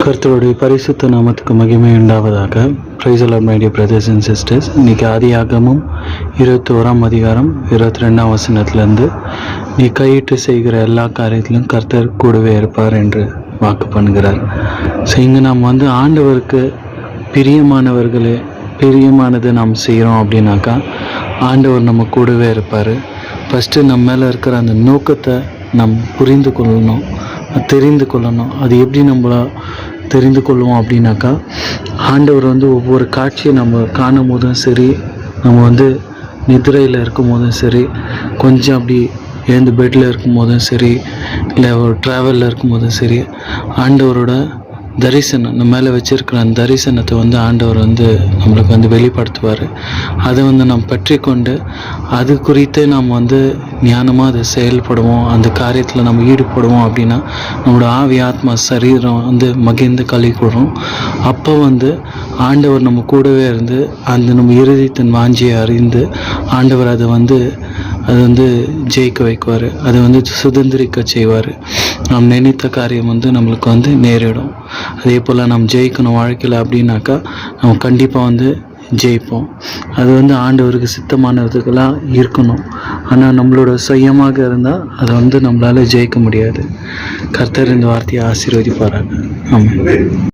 கர்த்தருடைய பரிசுத்த நாமத்துக்கு மகிமை உண்டாவதாக. Praise the Lord my dear brothers and sisters இன்னைக்கு ஆதியாகமும் இருபத்தி ஓராம் அதிகாரம் இருபத்தி ரெண்டாம் வசனத்துலேருந்து நீ கையிட்டு செய்கிற எல்லா காரியத்திலும் கர்த்தர் கூடவே இருப்பார் என்று வாக்கு பண்ணுகிறார். ஸோ இங்கே நாம் வந்து ஆண்டவருக்கு பிரியமானவர்களே பிரியமானதை நாம் செய்கிறோம் அப்படின்னாக்கா ஆண்டவர் நம்ம கூடவே இருப்பார். ஃபஸ்ட்டு நம்ம மேலே இருக்கிற அந்த நோக்கத்தை நம் புரிந்து கொள்ளணும் தெரிந்து கொள்ளணும். அது எப்படி நம்மள தெரிந்து கொள்வோம் அப்படின்னாக்கா ஆண்டவர் வந்து ஒவ்வொரு காட்சியை நம்ம காணும் போதும் சரி நம்ம வந்து நிதிரையில் இருக்கும் போதும் சரி கொஞ்சம் அப்படி எழுந்து பெட்டில் இருக்கும் போதும் சரி இல்லை ஒரு ட்ராவலில் இருக்கும் போதும் சரி ஆண்டவரோட தரிசனம் நம்ம மேலே வச்சிருக்கிற அந்த தரிசனத்தை வந்து ஆண்டவர் வந்து நம்மளுக்கு வந்து வெளிப்படுத்துவார். அதை வந்து நாம் பற்றி கொண்டு அது குறித்து நாம் வந்து ஞானமாக அதை செயல்படுவோம் அந்த காரியத்தில் நம்ம ஈடுபடுவோம் அப்படின்னா நம்மளோட ஆவி ஆத்மா சரீரம் வந்து மகிழ்ந்து களி கூடும். அப்போ வந்து ஆண்டவர் நம்ம கூடவே இருந்து அந்த நம்ம இறுதித்தின் வாஞ்சியை அறிந்து ஆண்டவர் அதை வந்து அது வந்து ஜெயிக்க வைக்குவார். அதை வந்து சுதந்திரிக்க செய்வார். நாம் நினைத்த காரியம் வந்து நம்மளுக்கு வந்து நேரிடும். அதே போல் நம்ம ஜெயிக்கணும் வாழ்க்கையில் அப்படின்னாக்கா நம்ம கண்டிப்பாக வந்து ஜெயிப்போம். அது வந்து ஆண்டவருக்கு சித்தமானதுக்கெல்லாம் இருக்கணும். ஆனால் நம்மளோட சுயமாக இருந்தால் அதை வந்து நம்மளால் ஜெயிக்க முடியாது. கர்த்தர் இந்த வார்த்தையை ஆசீர்வதிப்பாராங்க ஆமாம்